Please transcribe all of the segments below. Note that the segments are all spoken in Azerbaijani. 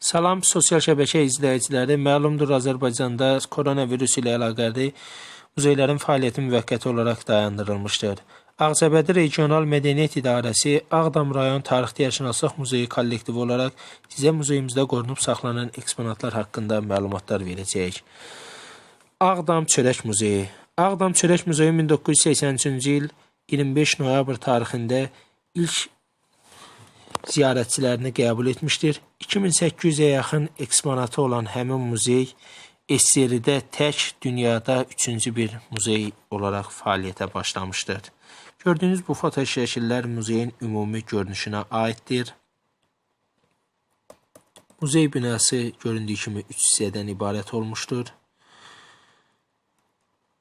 Salam sosial şəbəkə izləyiciləri. Məlumdur Azərbaycanda koronavirus ilə əlaqəli muzeylərin fəaliyyəti müvəqqəti olaraq dayandırılmışdır. Ağcabədi Regional Mədəniyyət İdarəsi Ağdam rayon Tarixdiyarşünaslıq Muzeyi kollektivi olaraq sizə muzeyimizdə qorunub saxlanan eksponatlar haqqında məlumatlar verəcəyik. Ağdam Çörək Muzeyi Ağdam Çörək Muzeyi 1983-cü il 25 noyabr tarixində ilk ziyarətçilərini qəbul etmişdir. 2800-ə yaxın eksponatı olan həmin muzey SSR-də tək dünyada üçüncü bir muzey olaraq fəaliyyətə başlamışdır. Gördüyünüz bu foto şəkillər muzeyin ümumi görünüşünə aiddir. Muzey binası göründüyü kimi üç hissədən ibarət olmuşdur.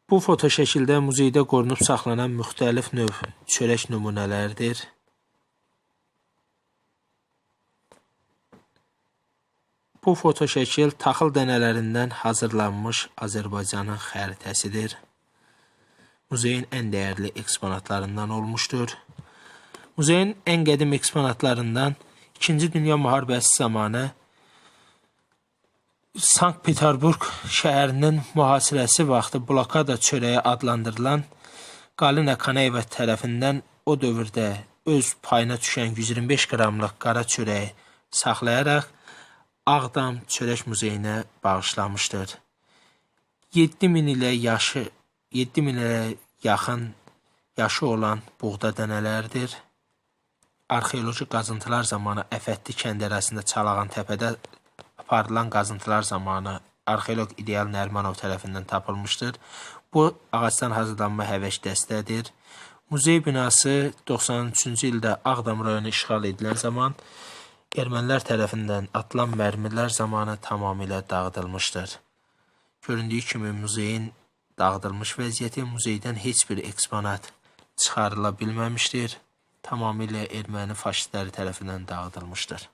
Bu foto şəkildə muzeydə qorunub saxlanan müxtəlif növ çörək nümunələridir. Bu foto şəkil taxıl dənələrindən hazırlanmış Azərbaycanın xəritəsidir. Muzeyin ən dəyərli eksponatlarından olmuşdur. Muzeyin ən qədim eksponatlarından 2-ci Dünya müharibəsi zamanı Sankt-Peterburq şəhərinin mühasirəsi vaxtı blokada çörəyi adlandırılan Qalina Kanayeva tərəfindən o dövrdə öz payına düşən 125 qramlıq qara çörəyi saxlayaraq Ağdam Çörək Muzeyinə bağışlamışdır. 7000 ilə yaşı 7000 ilə yaxın yaşı olan buğda dənələridir. Arxeoloji qazıntılar zamanı Əfətli kənd ərazisində Çalağan təpədə aparılan qazıntılar zamanı arxeoloq İdeal Nərmanov tərəfindən tapılmışdır. Bu ağacdan hazırlanma həvəş dəstədir. Muzey binası 93-cü ildə Ağdam rayonu işğal edilən zaman ermənilər tərəfindən atılan mərmilər zamanı tamamilə dağıdılmışdır. Göründüyü kimi muzeyin dağıdılmış vəziyyəti muzeydən heç bir eksponat çıxarıla bilməmişdir. Tamamilə erməni faşistləri tərəfindən dağıdılmışdır.